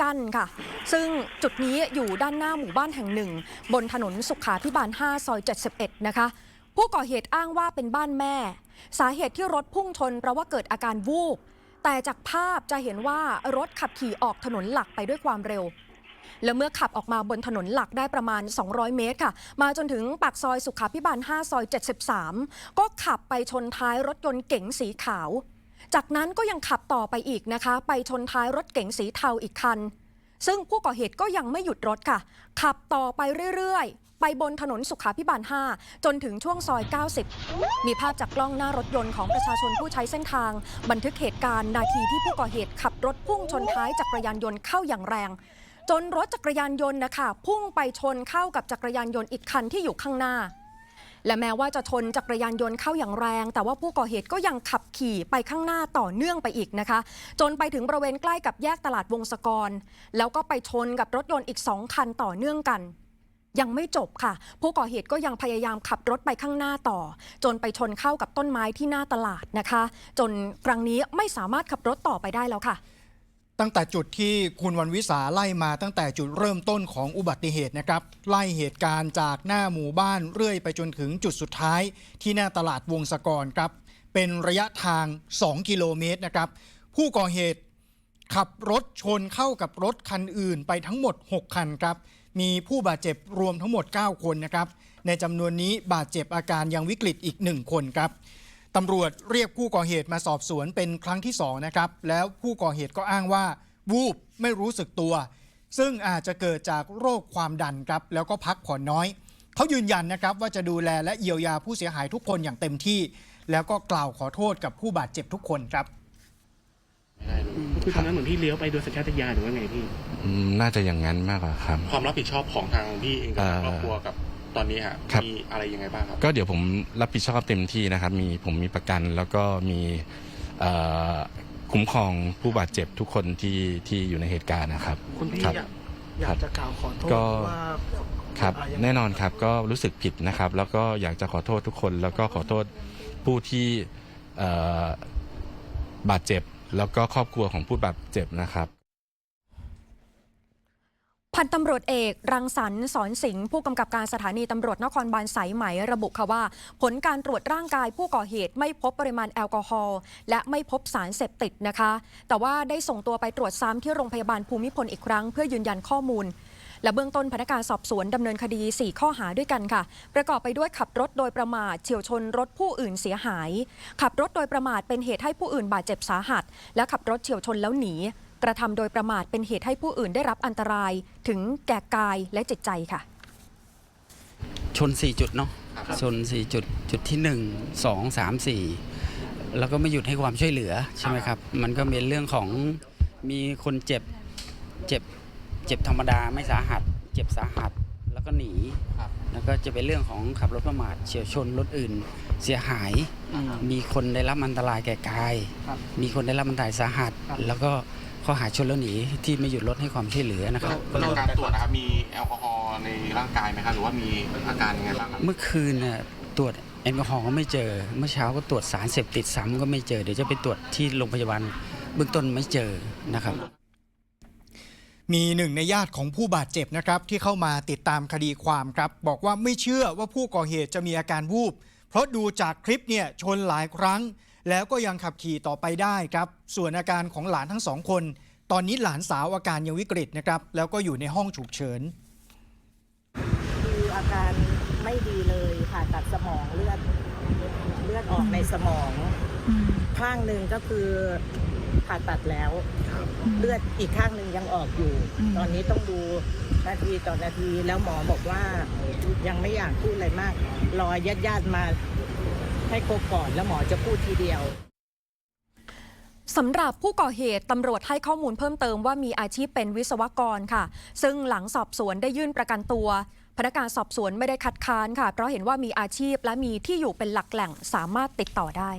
กั้นค่ะ ซึ่งจุดนี้อยู่ด้านหน้าหมู่บ้านแห่งหนึ่ง บนถนนสุขาพิบาล 5 ซอย 71 นะคะ ผู้ก่อเหตุอ้างว่าเป็นบ้านแม่ สาเหตุที่รถพุ่งชนเพราะว่าเกิดอาการวูบ แต่จากภาพจะเห็นว่ารถขับขี่ออกถนนหลักไปด้วยความเร็ว แล้วเมื่อขับออกมาบนถนนหลักได้ประมาณ 200 เมตรค่ะ มาจนถึงปากซอยสุขาพิบาล 5 ซอย 73 ก็ขับไปชนท้ายรถยนต์เก๋งสีขาว จากนั้นก็ยังขับต่อไปอีกนะคะ ไปชนท้ายรถเก๋งสีเทาอีกคัน ซึ่งผู้ก่อเหตุก็ยังไม่หยุดรถค่ะ ขับต่อไปเรื่อยๆ ไปบนถนนสุขาพิบาล 5 จนถึงช่วงซอย 90 มีภาพจากกล้องหน้ารถยนต์ของประชาชนผู้ใช้เส้นทาง บันทึกเหตุการณ์นาทีที่ผู้ก่อเหตุขับรถพุ่งชนท้ายจักรยานยนต์เข้าอย่างแรง จนรถจักรยานยนต์นะคะพุ่งไปชนเข้ากับจักรยานยนต์อีกคันที่อยู่ข้างหน้า และแม้ว่าจะชนจักรยานยนต์เข้าอย่างแรง แต่ว่าผู้ก่อเหตุก็ยังขับขี่ไปข้างหน้าต่อเนื่องไปอีกนะคะ จนไปถึงบริเวณใกล้กับแยกตลาดวงศกร แล้วก็ไปชนกับรถยนต์อีกสองคันต่อเนื่องกัน ยังไม่จบค่ะ ผู้ก่อเหตุก็ยังพยายามขับรถไปข้างหน้าต่อ จนไปชนเข้ากับต้นไม้ที่หน้าตลาดนะคะ จนครั้งนี้ไม่สามารถขับรถต่อไปได้แล้วค่ะ ตั้งแต่จุดที่คุณวันวิสาไล่มาตั้งแต่จุดเริ่มต้นของอุบัติเหตุนะครับไล่เหตุการณ์จากหน้าหมู่บ้านเรื่อยไปจนถึงจุดสุดท้าย ที่หน้าตลาดวงศกรครับ เป็นระยะทาง 2 กิโลเมตรนะครับ ผู้ก่อเหตุขับรถชนเข้ากับรถคันอื่นไปทั้งหมด 6 คันครับ มีผู้บาดเจ็บรวมทั้งหมด 9 คนนะครับ ในจำนวนนี้บาดเจ็บอาการยังวิกฤตอีก 1 คนครับ ตำรวจเรียกผู้ก่อเหตุมาสอบสวนเป็นครั้งที่สองนะครับ แล้วผู้ก่อเหตุก็อ้างว่า วูบไม่รู้สึกตัว ซึ่งอาจจะเกิดจากโรคความดันครับ แล้วก็พักผ่อนน้อย เขายืนยันนะครับว่าจะดูแลและเยียวยาผู้เสียหายทุกคนอย่างเต็มที่ แล้วก็กล่าวขอโทษกับผู้บาดเจ็บทุกคนครับคือตอนนั้นเหมือนพี่เลี้ยวไปโดยสัญชาตญาณหรือว่าไงพี่อืมน่าจะอย่างนั้นมากกว่าครับ ความรับผิดชอบของทางพี่เองกับเอ่อครอบครัวกับ ตอนนี้ฮะครับ มีอะไรยังไงบ้างครับ ก็เดี๋ยวผมรับผิดชอบเต็มที่นะครับ มีผมมีประกันแล้วก็มีเอ่อคุ้มครองผู้บาดเจ็บทุกคนที่ที่อยู่ในเหตุการณ์นะครับคุณพี่ครับ อยากอยากจะกล่าวขอโทษก็ ว่าครับอ่ายังไง แน่นอนครับก็รู้สึกผิดนะครับ แล้วก็อยากจะขอโทษทุกคน แล้วก็ขอโทษผู้ที่เอ่อบาดเจ็บ แล้วก็ครอบครัวของผู้บาดเจ็บนะครับ พันตำรวจเอก รังสรรค์สอนสิงห์ผู้กำกับการสถานีตำรวจนครบาลสายไหมระบุค่ะว่า ผลการตรวจร่างกายผู้ก่อเหตุไม่พบปริมาณแอลกอฮอล์และไม่พบสารเสพติดนะคะ แต่ว่าได้ส่งตัวไปตรวจซ้ำที่โรงพยาบาลภูมิพลอีกครั้งเพื่อยืนยันข้อมูล และเบื้องต้นพนักงานสอบสวนดำเนินคดี 4 ข้อหาด้วยกันค่ะ ประกอบไปด้วยขับรถโดยประมาทเฉียวชนรถผู้อื่นเสียหาย ขับรถโดยประมาทเป็นเหตุให้ผู้อื่นบาดเจ็บสาหัส และขับรถเฉียวชนแล้วหนี กระทำโดยประมาทเป็นเหตุให้ผู้อื่นได้รับอันตรายถึงแก่กายและจิตใจค่ะ ชน 4 จุดเนาะชน 4 จุดจุดที่ 1 2 3 4 แล้วก็ไม่หยุดให้ความช่วยเหลือใช่ไหมครับ มันก็เป็นเรื่องของมีคนเจ็บเจ็บเจ็บธรรมดาไม่สาหัส เจ็บสาหัสแล้วก็หนีแล้วก็จะเป็นเรื่องของขับรถประมาทเฉียวชนรถอื่น เสียหาย มีคนได้รับอันตรายแก่กายครับมีคนได้รับอันตรายสาหัสครับแล้วก็ ข้อหาชนแล้วหนีที่ไม่หยุดรถให้ความช่วยเหลือนะครับแล้วการตรวจนะครับมีแอลกอฮอล์ในร่างกายไหมครับหรือว่ามีอาการยังไงบ้างครับเมื่อคืนน่ะตรวจแอลกอฮอล์ก็ไม่เจอ เมื่อเช้าก็ตรวจสารเสพติดซ้ำก็ไม่เจอ เดี๋ยวจะไปตรวจที่โรงพยาบาลเบื้องต้นไม่เจอนะครับมีหนึ่งในญาติของผู้บาดเจ็บนะครับที่เข้ามาติดตามคดีความครับ บอกว่าไม่เชื่อว่าผู้ก่อเหตุจะมีอาการวูบ เพราะดูจากคลิปเนี่ยชนหลายครั้ง แล้วก็ยังขับขี่ต่อไปได้ครับ ส่วนอาการของหลานทั้งสองคน ตอนนี้หลานสาวอาการยังวิกฤตนะครับ แล้วก็อยู่ในห้องฉุกเฉิน คืออาการไม่ดีเลยผ่าตัดสมองเลือดเลือดออกในสมองข้างหนึ่งก็คือผ่าตัดแล้ว เลือดอีกข้างหนึ่งยังออกอยู่ ตอนนี้ต้องดูนาทีต่อนาทีแล้วหมอบอกว่ายังไม่อยากพูดอะไรมาก รอญาติญาติๆมา ให้ครบก่อนแล้วหมอจะพูดทีเดียวสำหรับผู้ก่อเหตุตำรวจให้ข้อมูลเพิ่มเติมว่ามีอาชีพเป็นวิศวกรค่ะ ซึ่งหลังสอบสวนได้ยื่นประกันตัว พนักงานสอบสวนไม่ได้คัดค้านค่ะ เพราะเห็นว่ามีอาชีพและมีที่อยู่เป็นหลักแหล่งสามารถติดต่อได้